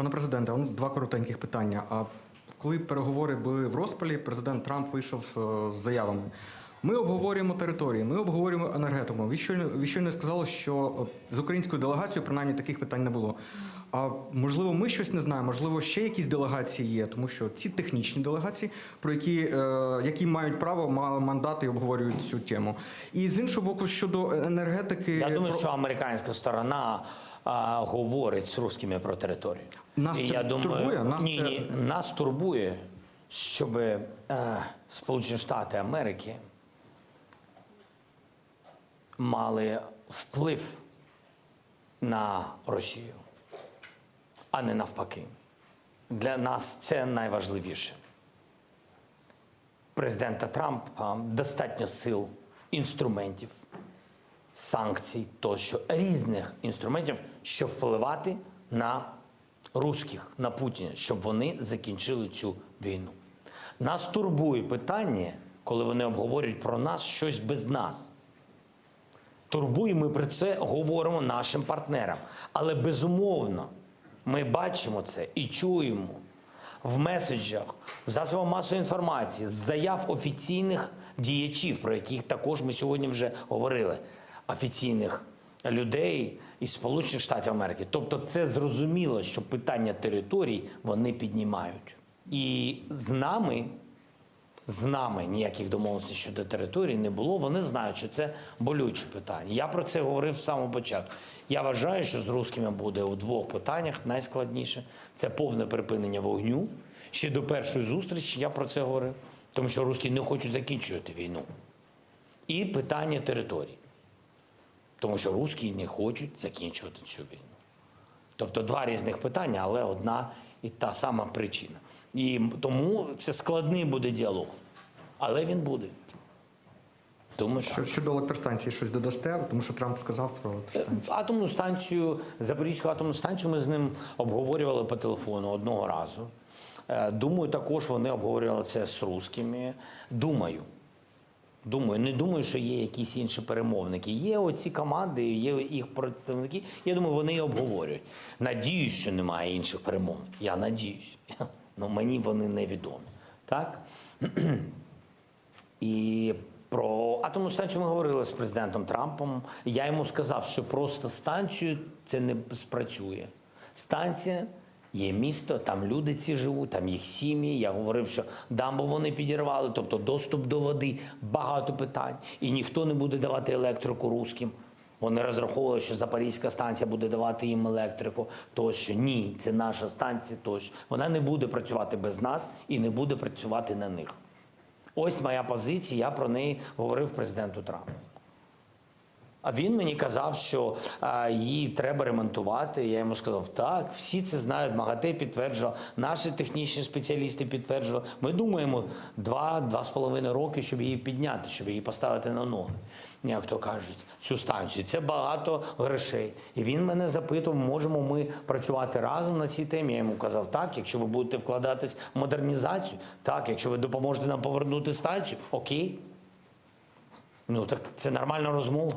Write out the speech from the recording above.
Пане президенте, он два коротеньких питання. А коли переговори були в розпалі, президент Трамп вийшов е, з заявами. Ми обговорюємо території, ми обговорюємо енергетику. Ви щойно, ви щойно сказали, що е, з українською делегацією принаймні таких питань не було. А можливо, ми щось не знаємо, можливо, ще якісь делегації є, тому що ці технічні делегації, про які, е, які мають право мали мандати і обговорюють цю тему. І з іншого боку, щодо енергетики, Я думаю, про- що американська сторона а, говорить з русскими про територію. Нас І це я думаю, турбує? Нас ні, це- ні, нас турбує, щоб е, Сполучені Штати Америки мали вплив на Росію, а не навпаки. Для нас це найважливіше. Президента Трампа достатньо сил, інструментів, санкцій тощо різних інструментів, щоб впливати на русських, на Путіна, щоб вони закінчили цю війну. Нас турбує питання, коли вони обговорюють про нас щось без нас. Турбує, ми про це говоримо нашим партнерам. Але безумовно, ми бачимо це і чуємо в меседжах, в засобах масової інформації, з заяв офіційних діячів, про яких також ми сьогодні вже говорили, офіційних людей із Сполучених Штатів Америки. Тобто, це зрозуміло, що питання територій вони піднімають. І з нами з нами ніяких домовленостей щодо території не було. Вони знають, що це болюче питання. Я про це говорив з самого початку. Я вважаю, що з русскими буде у двох питаннях найскладніше це повне припинення вогню. Ще до першої зустрічі я про це говорив, тому що русські не хочуть закінчувати війну. І питання території, тому що русські не хочуть закінчувати цю війну. Тобто два різних питання, але одна і та сама причина. І тому це складний буде діалог, але він буде. Тому Що- щодо електростанції щось додасте, тому що Трамп сказав про електростанцію. Атомну станцію, Запорізьку атомну станцію ми з ним обговорювали по телефону одного разу. Е, Думаю, також вони обговорювали це з русскими. Думаю. Думаю, не думаю, що є якісь інші перемовники. Є оці команди, є їх представники. Я думаю, вони обговорюють. Надіюсь, що немає інших перемовників. Я надіюсь. Ну мені вони невідомі. Так? І про атомну станцію ми говорили з президентом Трампом. Я йому сказав, що просто станцію це не спрацює. Станція є місто, там люди ці живуть, там їх сім'ї. Я говорив, що дамбу вони підірвали, тобто доступ до води, багато питань. І ніхто не буде давати електрику русським. Вони розраховували, що Запорізька станція буде давати їм електрику. Тощо ні, це наша станція. Тощо вона не буде працювати без нас і не буде працювати на них. Ось моя позиція. Я про неї говорив президенту Трампу. А він мені казав, що її треба ремонтувати. Я йому сказав, так, всі це знають. МАГАТЕ підтверджував, наші технічні спеціалісти підтверджували. Ми думаємо два-два з половиною роки, щоб її підняти, щоб її поставити на ноги. Як то кажуть, цю станцію. Це багато грошей. І він мене запитував, можемо ми працювати разом на цій темі. Я йому казав, так, якщо ви будете вкладатись в модернізацію, так, якщо ви допоможете нам повернути станцію, окей. Ну так це нормальна розмова.